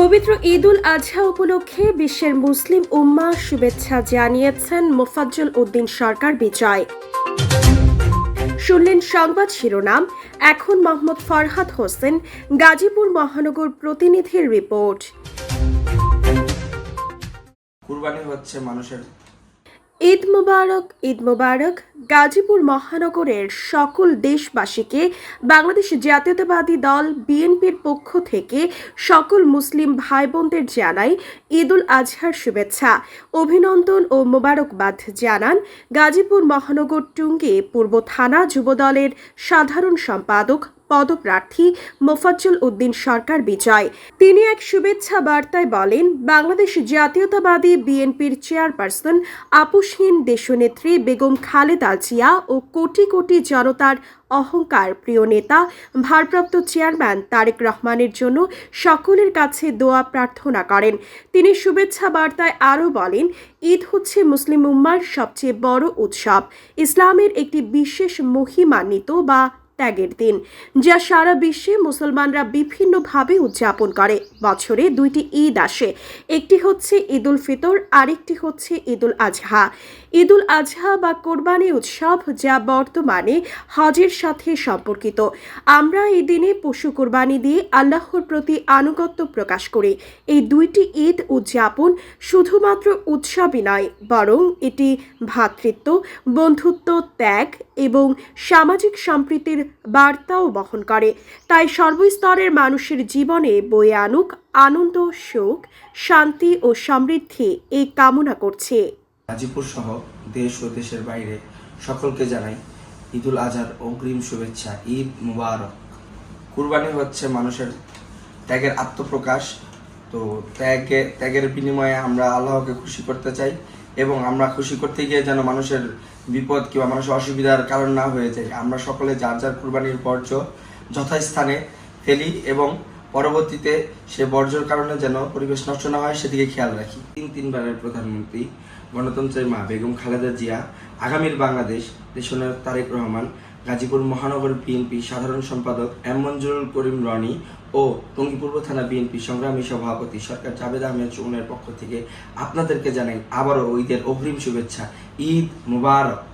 পবিত্র ঈদ উল আজহা উপলক্ষে বিশ্বের মুসলিম উম্মা শুভেচ্ছা জানিয়েছেন মোফাজ্জল উদ্দিন সরকার বিজয়। শুনলেন সংবাদ শিরোনাম, এখন মোহাম্মদ ফরহাদ হোসেন, গাজীপুর মহানগর প্রতিনিধির রিপোর্ট। কুরবানি হচ্ছে মানুষের ঈদ মোবারক ঈদ মোবারক গাজীপুর মহানগরের সকল দেশবাসীকে, বাংলাদেশ জাতীয়তাবাদী দল বিএনপির পক্ষ থেকে সকল মুসলিম ভাই বোনদের জানাই ঈদ উল আজহার শুভেচ্ছা, অভিনন্দন ও মোবারকবাদ জানান গাজীপুর মহানগর টুঙ্গি পূর্ব থানা যুবদলের সাধারণ সম্পাদক পদপ্রার্থী মোফাজ্জল উদ্দিন সরকার বিজয়। তিনি এক শুভেচ্ছা বার্তায় বলেন, বাংলাদেশ জাতীয়তাবাদী বিএনপির চেয়ারপারসন আপুসহীন দেশনেত্রী বেগম খালেদা জিয়া ও কোটি কোটি জনতার অহংকার প্রিয় নেতা, ভারপ্রাপ্ত চেয়ারম্যান তারেক রহমানের জন্য সকলের কাছে দোয়া প্রার্থনা করেন। তিনি শুভেচ্ছা বার্তায় আরও বলেন, ঈদ হচ্ছে মুসলিম উম্মার সবচেয়ে বড় উৎসব। ইসলামের একটি বিশেষ মহিমান্বিত বা ত্যাগের দিন, যা সারা বিশ্বে মুসলমানরা বিভিন্নভাবে উদযাপন করে। বছরে দুইটি ঈদ আসে, একটি হচ্ছে ঈদ উল ফিতর, আরেকটি হচ্ছে ঈদ উল আজহা। ঈদ উল আজহা বা কোরবানি উৎসব যা বর্তমানে হজের সাথে সম্পর্কিত। আমরা এই দিনে পশু কোরবানি দিয়ে আল্লাহর প্রতি আনুগত্য প্রকাশ করি। এই দুইটি ঈদ উদযাপন শুধুমাত্র উৎসবই নয়, বরং এটি ভ্রাতৃত্ব বন্ধুত্ব, ত্যাগ এবং সামাজিক সম্প্রীতির বার্তাও বহন করে। তাই সর্বস্তরের মানুষের জীবনে বয়ে আনুক আনন্দ, সুখ, শান্তি ও সমৃদ্ধি এই কামনা করছে। গাজীপুর সহ দেশ ও দেশের বাইরে সকলকে জানাই ঈদুল আজহার অগ্রিম শুভেচ্ছা, ঈদ মুবারক। কুরবানি হচ্ছে মানুষের ত্যাগের আত্মপ্রকাশ। তো ত্যাগে, ত্যাগের বিনিময়ে আমরা আল্লাহকে খুশি করতে চাই। এবং আমরা খুশি করতে গিয়ে যেন মানুষের বিপদ কিংবা মানুষের অসুবিধার কারণ না হয়ে যায়। আমরা সকলে যার যার কুরবানির বর্জ্য যথাস্থানে ফেলি এবং পরবর্তীতে সে বর্জ্যর কারণে যেন পরিবেশ নষ্ট না হয়, সেদিকে খেয়াল রাখি। তিন তিনবারের প্রধানমন্ত্রী গণতন্ত্রের মা বেগম খালেদা জিয়া, আগামীর বাংলাদেশ দেশনায়ক তারেক রহমান গাজীপুর মহানগর বিএনপি সাধারণ সম্পাদক এম মঞ্জুরুল করিম রনি ও টঙ্গী পূর্ব থানা বিএনপি সংগ্রামী সভাপতি সরকার জাভেদ আহমেদ চৌনের পক্ষ থেকে আপনাদেরকে জানাই আবারও ঈদের অগ্রিম শুভেচ্ছা। ঈদ মুবারক।